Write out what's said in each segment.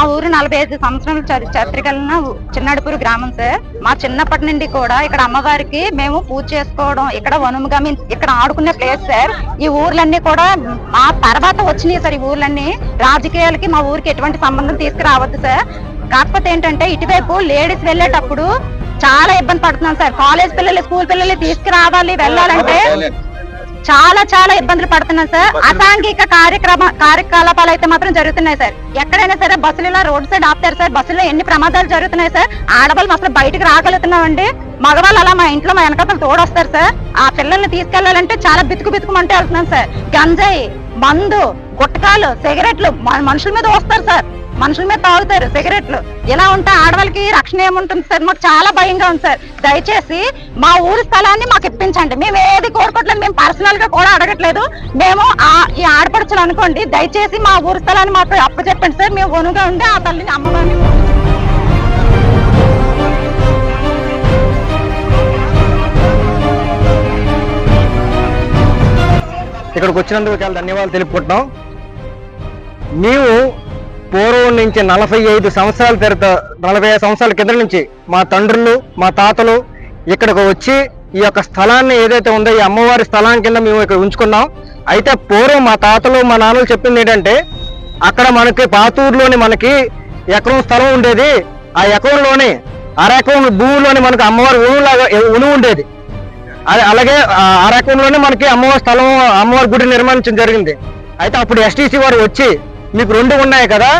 మా ఊరు నలభై ఐదు సంవత్సరాల చరి- చరిత్ర చిన్నడుపురు గ్రామం సార్. మా చిన్నప్పటి నుండి కూడా ఇక్కడ అమ్మవారికి మేము పూజ చేసుకోవడం ఇక్కడ వనుముగా మీన్స్ ఇక్కడ ఆడుకునే ప్లేస్ సార్. ఈ ఊర్లన్నీ కూడా మా తర్వాత వచ్చినాయి సార్ ఈ ఊర్లన్నీ. రాజకీయాలకి మా ఊరికి ఎటువంటి సంబంధం తీసుకురావద్దు సార్. కాకపోతే ఏంటంటే ఇటువైపు లేడీస్ వెళ్ళేటప్పుడు చాలా ఇబ్బంది పడుతున్నాం సార్. కాలేజ్ పిల్లలు స్కూల్ పిల్లలు తీసుకురావాలి వెళ్ళాలంటే చాలా చాలా ఇబ్బందులు పడుతున్నాం సార్. అసాంఘిక కార్యక్రమ కార్యకలాపాలు అయితే మాత్రం జరుగుతున్నాయి సార్. ఎక్కడైనా సరే బస్సులు ఇలా రోడ్ సైడ్ ఆపుతారు సార్. బస్సులో ఎన్ని ప్రమాదాలు జరుగుతున్నాయి సార్? ఆడవాళ్ళు అసలు బయటకు రాగలుగుతున్నామండి. మగవాళ్ళు అలా మా ఇంట్లో మా వెనకాతలు తోడొస్తారు సార్. ఆ పిల్లల్ని తీసుకెళ్ళాలంటే చాలా బితుకు బితుకుమంటే వెళ్తున్నాం సార్. గంజాయి మందు గుట్టకాలు సిగరెట్లు మనుషుల మీద వస్తారు సార్. మనుషుల మీద తాగుతారు సిగరెట్లు. ఇలా ఉంటే ఆడవాళ్ళకి రక్షణ ఏముంటుంది సార్? మాకు చాలా భయంగా ఉంది సార్. దయచేసి మా ఊరి స్థలాన్ని మాకు ఇప్పించండి. మేము ఏది కోరుకోవట్లేదు మేము పర్సనల్గా కూడా అడగట్లేదు. మేము ఆ ఈ ఆడపడుచులు అనుకోండి దయచేసి మా ఊరి స్థలాన్ని మాకు అప్పచెప్పండి సార్. మేము ఒనుగా ఉండి ఆ తల్లిని అమ్మవారిని ఇక్కడికి వచ్చినందుకు చాలా ధన్యవాదాలు తెలుపుకుంటున్నాం. మేము పూర్వం నుంచి నలభై ఐదు సంవత్సరాల తెరత నలభై ఐదు సంవత్సరాల కింద నుంచి మా తండ్రులు మా తాతలు ఇక్కడికి వచ్చి ఈ యొక్క స్థలాన్ని ఏదైతే ఉందో ఈ అమ్మవారి స్థలం కింద మేము ఇక్కడ ఉంచుకున్నాం. అయితే పూర్వం మా తాతలు మా నాన్నలు చెప్పింది ఏంటంటే అక్కడ మనకి పాతూరులోని మనకి ఎకరం స్థలం ఉండేది. ఆ ఎకరంలోని అర భూమిలోని మనకు అమ్మవారి ఉనువులాగా ఉనువు ఉండేది. అదే అలాగే ఆ మనకి అమ్మవారి స్థలం అమ్మవారి గుడి నిర్మించడం జరిగింది. అయితే అప్పుడు ఎస్టీసీ వారు వచ్చి మీకు రెండు ఉన్నాయి కదా.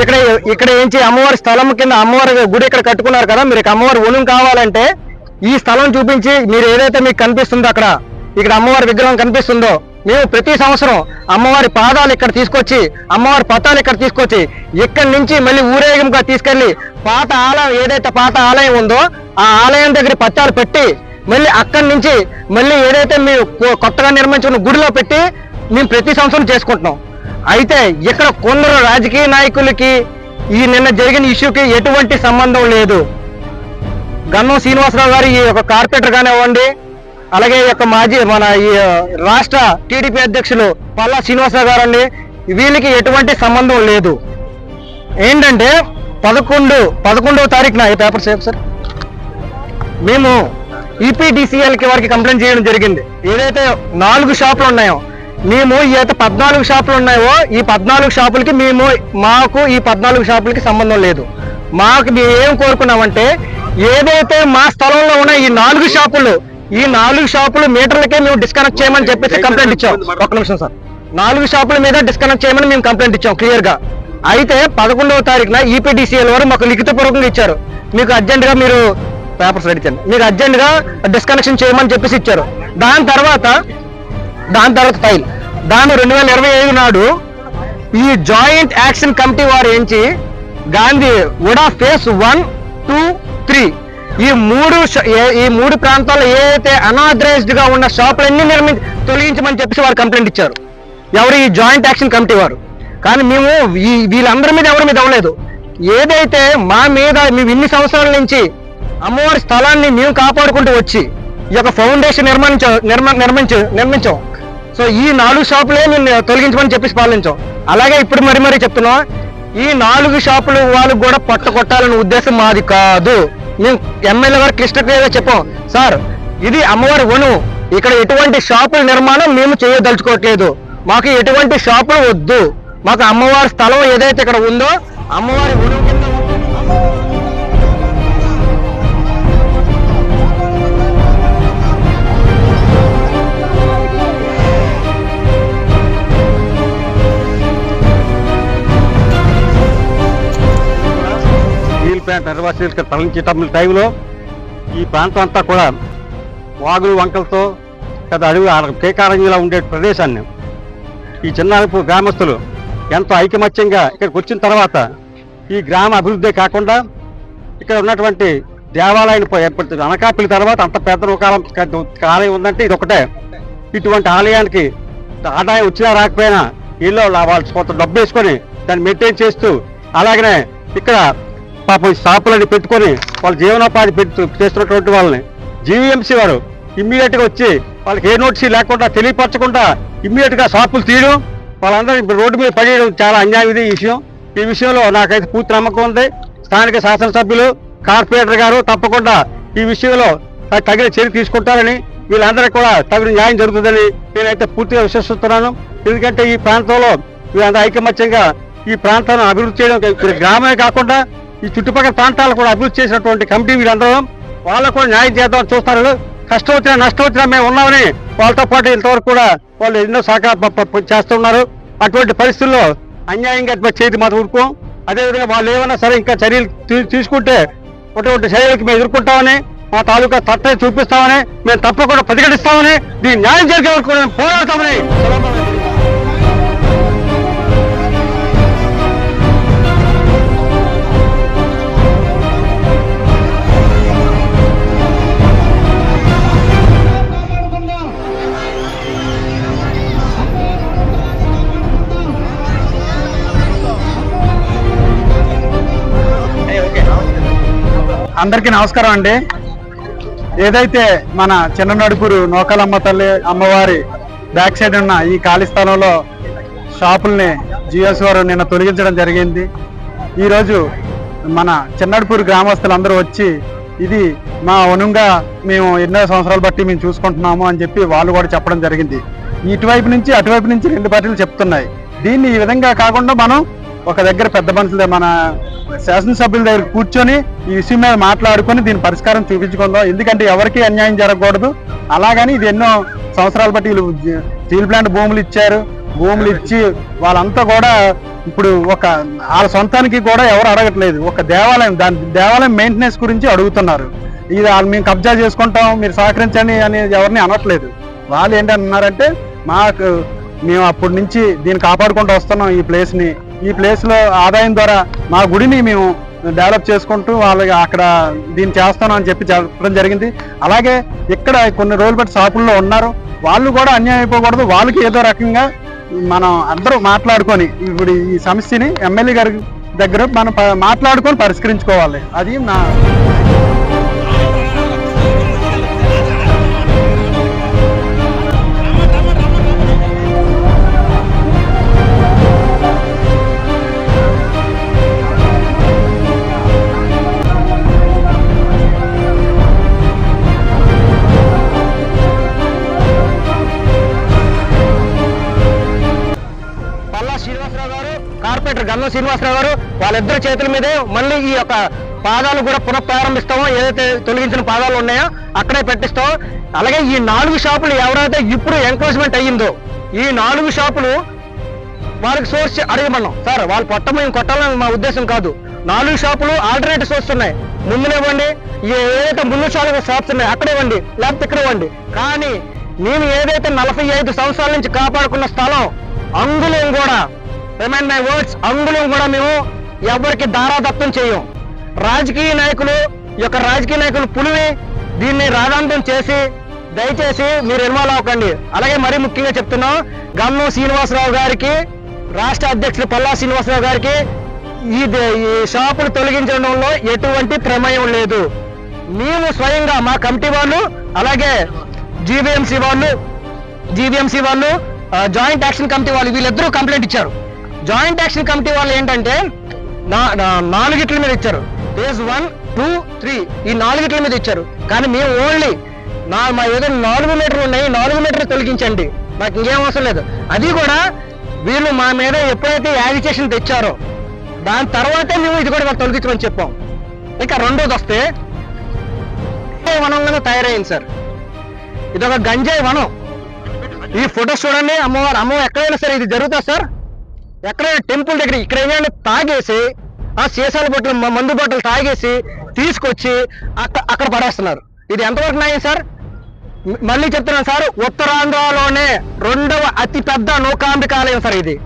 ఇక్కడ ఇక్కడ ఏంచి అమ్మవారి స్థలం కింద అమ్మవారి గుడి ఇక్కడ కట్టుకున్నారు కదా. మీరు అమ్మవారి ఉణం కావాలంటే ఈ స్థలం చూపించి మీరు ఏదైతే మీకు కనిపిస్తుందో అక్కడ ఇక్కడ అమ్మవారి విగ్రహం కనిపిస్తుందో మేము ప్రతి సంవత్సరం అమ్మవారి పాదాలు ఇక్కడ తీసుకొచ్చి అమ్మవారి పతాలు ఇక్కడ తీసుకొచ్చి ఇక్కడి నుంచి మళ్ళీ ఊరేగింపుగా తీసుకెళ్ళి పాత ఆలయం ఏదైతే పాత ఆలయం ఉందో ఆ ఆలయం దగ్గర పత్తాలు పెట్టి మళ్ళీ అక్కడి నుంచి మళ్ళీ ఏదైతే మీరు కొ- కొత్తగా నిర్మించుకున్న గుడిలో పెట్టి మేము ప్రతి సంవత్సరం చేసుకుంటున్నాం. అయితే ఇక్కడ కొందరు రాజకీయ నాయకులకి ఈ నిన్న జరిగిన ఇష్యూకి ఎటువంటి సంబంధం లేదు. గన్నం శ్రీనివాసరావు గారు ఈ యొక్క కార్పొరేటర్ కానివ్వండి అలాగే ఈ యొక్క మాజీ మన ఈ రాష్ట్ర టీడీపీ అధ్యక్షులు పల్లా శ్రీనివాసరావు గారు అండి వీళ్ళకి ఎటువంటి సంబంధం లేదు. ఏంటంటే పదకొండు పదకొండవ తారీఖున ఈ పేపర్ సేపు సార్. మేము ఈపీడీసీఎల్కి వారికి కంప్లైంట్ చేయడం జరిగింది. ఏదైతే నాలుగు షాపులు ఉన్నాయో మేము ఏదైతే పద్నాలుగు షాపులు ఉన్నాయో ఈ పద్నాలుగు షాపులకి మేము మాకు ఈ పద్నాలుగు షాపులకి సంబంధం లేదు. మాకు మేము ఏం కోరుకున్నామంటే ఏదైతే మా స్థలంలో ఉన్న ఈ నాలుగు షాపులు ఈ నాలుగు షాపులు మీటర్లకే మేము డిస్కనెక్ట్ చేయమని చెప్పేసి కంప్లైంట్ ఇచ్చాం. ఒక్క నిమిషం సార్. నాలుగు షాపుల మీద డిస్కనెక్ట్ చేయమని మేము కంప్లైంట్ ఇచ్చాం క్లియర్గా. అయితే పదకొండవ తారీఖున E ఈపీడీసీఎల్ వారు మాకు లిఖితపూర్వకంగా ఇచ్చారు. మీకు అర్జెంట్గా మీరు పేపర్స్ రెడీ చేయండి. మీకు అర్జెంట్గా డిస్కనెక్షన్ చేయమని చెప్పేసి ఇచ్చారు. దాని తర్వాత దాని తర్వాత ఫైల్. దాని రెండు వేల ఇరవై ఐదు నాడు ఈ జాయింట్ యాక్షన్ కమిటీ వారు ఏంచి Gandhi UDA phase one two three. ఈ మూడు ఈ మూడు ప్రాంతాల్లో ఏదైతే అనాథరైజ్డ్గా ఉన్న షాపులన్నీ నిర్మించి తొలగించమని చెప్పేసి వారు కంప్లైంట్ ఇచ్చారు. ఎవరు ఈ జాయింట్ యాక్షన్ కమిటీ వారు? కానీ మేము ఈ వీళ్ళందరి మీద ఎవరి మీద అవ్వలేదు. ఏదైతే మా మీద మేము ఇన్ని సంవత్సరాల నుంచి అమ్మవారి స్థలాన్ని మేము కాపాడుకుంటూ వచ్చి ఈ యొక్క ఫౌండేషన్ నిర్మించ నిర్మ నిర్మించ నిర్మించాం. సో ఈ నాలుగు షాపులే మేము తొలగించమని చెప్పేసి పాలించాం అలాగే ఇప్పుడు మరి మరి చెప్తున్నాం ఈ నాలుగు షాపులు వాళ్ళు కూడా పట్ట కొట్టాలనే ఉద్దేశం మాది కాదు. మేము ఎమ్మెల్యే గారు కృష్ణ చెప్పాం. సార్ ఇది అమ్మవారి వను ఇక్కడ ఎటువంటి షాపుల నిర్మాణం మేము చేయదలుచుకోవట్లేదు. మాకు ఎటువంటి షాపులు వద్దు. మాకు అమ్మవారి స్థలం ఏదైతే ఇక్కడ ఉందో అమ్మవారి వను నిర్వాసితులకు తరలించేటప్పుడు టైంలో ఈ ప్రాంతం అంతా కూడా వాగులు వంకలతో పెద్ద అడవి కేకారంగిలా ఉండే ప్రదేశాన్ని ఈ చిన్నపు గ్రామస్తులు ఎంతో ఐకమత్యంగా ఇక్కడికి వచ్చిన తర్వాత ఈ గ్రామ అభివృద్ధి కాకుండా ఇక్కడ ఉన్నటువంటి దేవాలయాన్ని ఏర్పడుతుంది అనకాపల్లి తర్వాత అంత పెద్ద ఒక ఆలయం ఉందంటే ఇది ఒకటే ఇటువంటి ఆలయానికి ఆదాయం వచ్చినా రాకపోయినా వీళ్ళు వాళ్ళు కొంత డబ్బు వేసుకొని దాన్ని మెయింటైన్ చేస్తూ అలాగనే ఇక్కడ పాపం షాపులని పెట్టుకొని వాళ్ళ జీవనోపాధి పెట్టు చేస్తున్నటువంటి వాళ్ళని. జీవీఎంసీ వారు ఇమ్మీడియట్గా వచ్చి వాళ్ళకి ఏ నోటీస్ లేకుండా తెలియపరచకుండా ఇమ్మీడియట్గా షాపులు తీయడం వాళ్ళందరూ ఇప్పుడు రోడ్డు మీద పడేయడం చాలా అన్యాయం ఇది ఈ విషయం. ఈ విషయంలో నాకైతే పూర్తి నమ్మకం ఉంది. స్థానిక శాసనసభ్యులు కార్పొరేటర్ గారు తప్పకుండా ఈ విషయంలో తగిన చర్య తీసుకుంటారని వీళ్ళందరికీ కూడా తగిన న్యాయం జరుగుతుందని నేనైతే పూర్తిగా విశ్వసిస్తున్నాను. ఎందుకంటే ఈ ప్రాంతంలో వీళ్ళందరూ ఐకమత్యంగా ఈ ప్రాంతాన్ని అభివృద్ధి చేయడం గ్రామమే కాకుండా ఈ చుట్టుపక్కల ప్రాంతాలు కూడా అభివృద్ధి చేసినటువంటి కమిటీ వీళ్ళందరూ వాళ్ళకు కూడా న్యాయం చేద్దామని చూస్తారు. కష్టం వచ్చినా నష్టం వచ్చినా మేము ఉన్నామని వాళ్ళతో పాటు ఇంతవరకు కూడా వాళ్ళు ఎన్నో సహకారం చేస్తున్నారు. అటువంటి పరిస్థితుల్లో అన్యాయంగా అటువంటి చేతి మాత్రం ఊరుకోం. అదేవిధంగా వాళ్ళు ఏమైనా సరే ఇంకా చర్యలు తీసుకుంటే అటువంటి చర్యలకు మేము ఎదుర్కొంటామని మా తాలూకా తట్టే చూపిస్తామని మేము తప్పకుండా ప్రతిఘటిస్తామని దీన్ని న్యాయం జరిగే వరకు పోరాడతామని అందరికీ నమస్కారం అండి. ఏదైతే మన చిన్న నడుపురు నోకలమ్మ తల్లి అమ్మవారి బ్యాక్ సైడ్ ఉన్న ఈ ఖాళీ స్థలంలో షాపుల్ని జిఎస్ వారు నిన్న తొలగించడం జరిగింది. ఈరోజు మన చిన్నడుపూరు గ్రామస్తులందరూ వచ్చి ఇది మా వనుంగా మేము ఎన్నో సంవత్సరాలు బట్టి మేము చూసుకుంటున్నాము అని చెప్పి వాళ్ళు కూడా చెప్పడం జరిగింది. ఇటువైపు నుంచి అటువైపు నుంచి రెండు పార్టీలు చెప్తున్నాయి. దీన్ని ఈ విధంగా కాకుండా మనం ఒక దగ్గర పెద్ద మనుషులు మన శాసనసభ్యుల దగ్గర కూర్చొని ఈ విషయం మీద మాట్లాడుకొని దీని పరిష్కారం చూపించుకుందాం. ఎందుకంటే ఎవరికి అన్యాయం జరగకూడదు. అలాగని ఇది ఎన్నో సంవత్సరాలు బట్టి వీళ్ళు స్టీల్ ప్లాంట్ భూములు ఇచ్చారు. భూములు ఇచ్చి వాళ్ళంతా కూడా ఇప్పుడు ఒక వాళ్ళ సొంతానికి కూడా ఎవరు అడగట్లేదు. ఒక దేవాలయం దాని దేవాలయం మెయింటెనెన్స్ గురించి అడుగుతున్నారు. ఇది వాళ్ళు మేము కబ్జా చేసుకుంటాం మీరు సహకరించండి అని ఎవరిని అనట్లేదు. వాళ్ళు ఏంటన్నారంటే మాకు మేము అప్పటి నుంచి దీన్ని కాపాడుకుంటూ వస్తున్నాం ఈ ప్లేస్ని. ఈ ప్లేస్లో ఆదాయం ద్వారా మా గుడిని మేము డెవలప్ చేసుకుంటూ వాళ్ళకి అక్కడ దీన్ని చేస్తాను అని చెప్పి చెప్పడం జరిగింది. అలాగే ఇక్కడ కొన్ని రోజులు బట్టి షాపుల్లో ఉన్నారు. వాళ్ళు కూడా అన్యాయం అయిపోకూడదు. వాళ్ళకి ఏదో రకంగా మనం అందరూ మాట్లాడుకొని ఇప్పుడు ఈ సమస్యని ఎమ్మెల్యే గారి దగ్గర మనం మాట్లాడుకొని పరిష్కరించుకోవాలి. అది నా కార్పొరేటర్ గన్నం శ్రీనివాసరావు గారు వాళ్ళిద్దరి చేతుల మీదే మళ్ళీ ఈ యొక్క పాదాలు కూడా పునఃప్రారంభిస్తామో. ఏదైతే తొలగించిన పాదాలు ఉన్నాయో అక్కడే పెట్టిస్తాం. అలాగే ఈ నాలుగు షాపులు ఎవరైతే ఇప్పుడు ఎంక్రోచ్మెంట్ అయ్యిందో ఈ నాలుగు షాపులు వాళ్ళకి సోర్స్ అడగమన్నాం. సార్ వాళ్ళు పొట్ట మేము కొట్టాలని మా ఉద్దేశం కాదు. నాలుగు షాపులు ఆల్టర్నేటివ్ సోర్స్ ఉన్నాయి. ముందునివ్వండి ఏదైతే ముందు షాపు షాప్స్ ఉన్నాయి అక్కడ ఇవ్వండి. లేకపోతే ఇక్కడ ఇవ్వండి. కానీ మేము ఏదైతే నలభై ఐదు సంవత్సరాల నుంచి కాపాడుకున్న స్థలం అంగుళం కూడా రిమైండ్ మై వర్డ్స్ అంగుళం కూడా మేము ఎవరికి దారాదత్తం చేయం రాజకీయ నాయకులు యొక్క రాజకీయ నాయకులు పులివి దీన్ని రాధాంతం చేసి దయచేసి మీరు ఇన్వాల్వ్ అవ్వకండి. అలాగే మరీ ముఖ్యంగా చెప్తున్నాం గమ్ము శ్రీనివాసరావు గారికి రాష్ట్ర అధ్యక్షులు పల్లా శ్రీనివాసరావు గారికి ఈ ఈ షాపులు తొలగించడంలో ఎటువంటి ప్రమేయం లేదు. మేము స్వయంగా మా కమిటీ వాళ్ళు అలాగే జీవీఎంసీ వాళ్ళు జీవీఎంసీ వాళ్ళు జాయింట్ యాక్షన్ కమిటీ వాళ్ళు వీళ్ళిద్దరూ కంప్లైంట్ ఇచ్చారు. జాయింట్ యాక్షన్ కమిటీ వాళ్ళు ఏంటంటే నా- నాలుగిట్ల మీద ఇచ్చారు. ఫేజ్ వన్ టూ త్రీ ఈ నాలుగిట్ల మీద ఇచ్చారు. కానీ మేము ఓన్లీ నా మా ఏదో నాలుగు మీటర్లు ఉన్నాయి నాలుగు మీటర్లు తొలగించండి. మాకు ఇంకేం అవసరం లేదు. అది కూడా వీళ్ళు మా మీద ఎప్పుడైతే యాజిటేషన్ తెచ్చారో దాని తర్వాతే మేము ఇది కూడా మాకు తొలగించమని చెప్పాం. ఇక రెండోది వస్తే గంజాయి వనంగానే తయారైంది సార్. ఇది ఒక గంజాయి వనం. ఈ ఫొటోస్ చూడండి అమ్మవారు. అమ్మవారు ఎక్కడైనా సరే ఇది జరుగుతా సార్? ఎక్కడైనా టెంపుల్ దగ్గర ఇక్కడ ఏమైనా తాగేసి ఆ సీసాల బట్టలు మందు బొట్టలు తాగేసి తీసుకొచ్చి అక్కడ పడేస్తున్నారు. ఇది ఎంతవరకు న్యాయం సార్? మళ్ళీ చెప్తున్నాను సార్ ఉత్తరాంధ్రలోనే రెండవ అతి పెద్ద నౌకాంబికాలయం సార్ ఇది.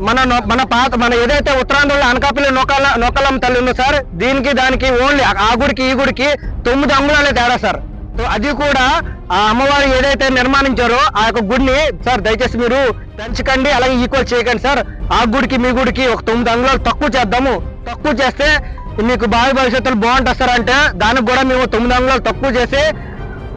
మన నో- మన పాత మన ఏదైతే ఉత్తరాంధ్రలో అనకాపల్లి నౌకాల నౌకలం తల్లి ఉందో సార్ దీనికి దానికి ఓన్లీ ఆ గుడికి ఈ గుడికి తొమ్మిది అంగుళాలే తేడా సార్. సో అది కూడా ఆ అమ్మవారు ఏదైతే నిర్మాణించారో ఆ యొక్క గుడిని సార్ దయచేసి మీరు పెంచకండి అలాగే ఈక్వల్ చేయకండి సార్. ఆ గుడికి మీ గుడికి ఒక తొమ్మిది అంగుళాలు తక్కువ చేద్దాము. తక్కువ చేస్తే మీకు భావి భవిష్యత్తులో బాగుంటుంది సార్ అంటే దానికి కూడా మేము తొమ్మిది అంగుళాలు తక్కువ చేసి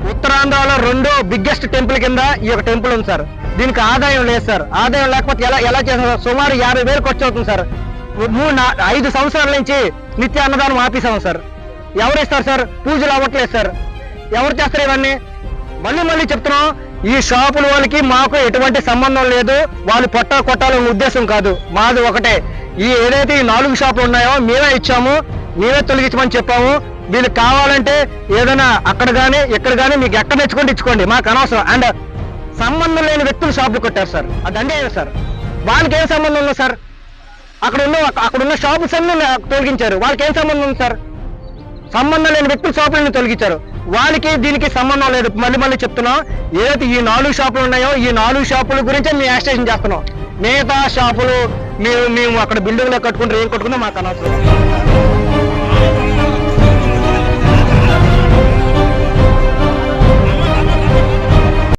ఉత్తరాంధ్రలో రెండో బిగ్గెస్ట్ టెంపుల్ కింద ఈ యొక్క టెంపుల్ ఉంది సార్. దీనికి ఆదాయం లేదు సార్. ఆదాయం లేకపోతే ఎలా ఎలా చేస్తారు? సుమారు యాభై వేలు ఖర్చు అవుతుంది సార్. మూడు నా- ఐదు సంవత్సరాల నుంచి నిత్య అన్నదానం ఆపేసాము సార్. ఎవరు ఇస్తారు సార్? పూజలు అవ్వట్లేదు సార్. ఎవరు చేస్తారు ఇవన్నీ? మళ్ళీ మళ్ళీ చెప్తున్నాం ఈ షాపుల వాళ్ళకి మాకు ఎటువంటి సంబంధం లేదు. వాళ్ళు పొట్ట కొట్టాలనే ఉద్దేశం కాదు. మాది ఒకటే. ఈ ఏదైతే ఈ నాలుగు షాపులు ఉన్నాయో మేమే ఇచ్చాము మేమే తొలగించమని చెప్పాము. వీళ్ళు కావాలంటే ఏదైనా అక్కడ కానీ ఇక్కడ కానీ మీకు ఎక్కడ తెచ్చుకోండి ఇచ్చుకోండి. మాకు అనవసరం. అండ్ సంబంధం లేని వ్యక్తులు షాపులు కొట్టారు సార్. అది సార్? వాళ్ళకి ఏం సంబంధం ఉంది సార్? అక్కడ ఉన్న అక్కడ ఉన్న షాప్స్ అన్ని తొలగించారు. వాళ్ళకి ఏం సంబంధం ఉంది సార్? సంబంధం లేని వ్యక్తులు షాపులను తొలగించారు. వాళ్ళకి దీనికి సంబంధం లేదు. మళ్ళీ మళ్ళీ చెప్తున్నాం ఏదైతే ఈ నాలుగు షాపులు ఉన్నాయో ఈ నాలుగు షాపుల గురించి మేము యాక్స్టేషన్ చేస్తున్నాం. మిగతా షాపులు మేము మేము అక్కడ బిల్డింగ్లో కట్టుకుంటే ఏం కట్టుకుంటే మాకు అనవసరం.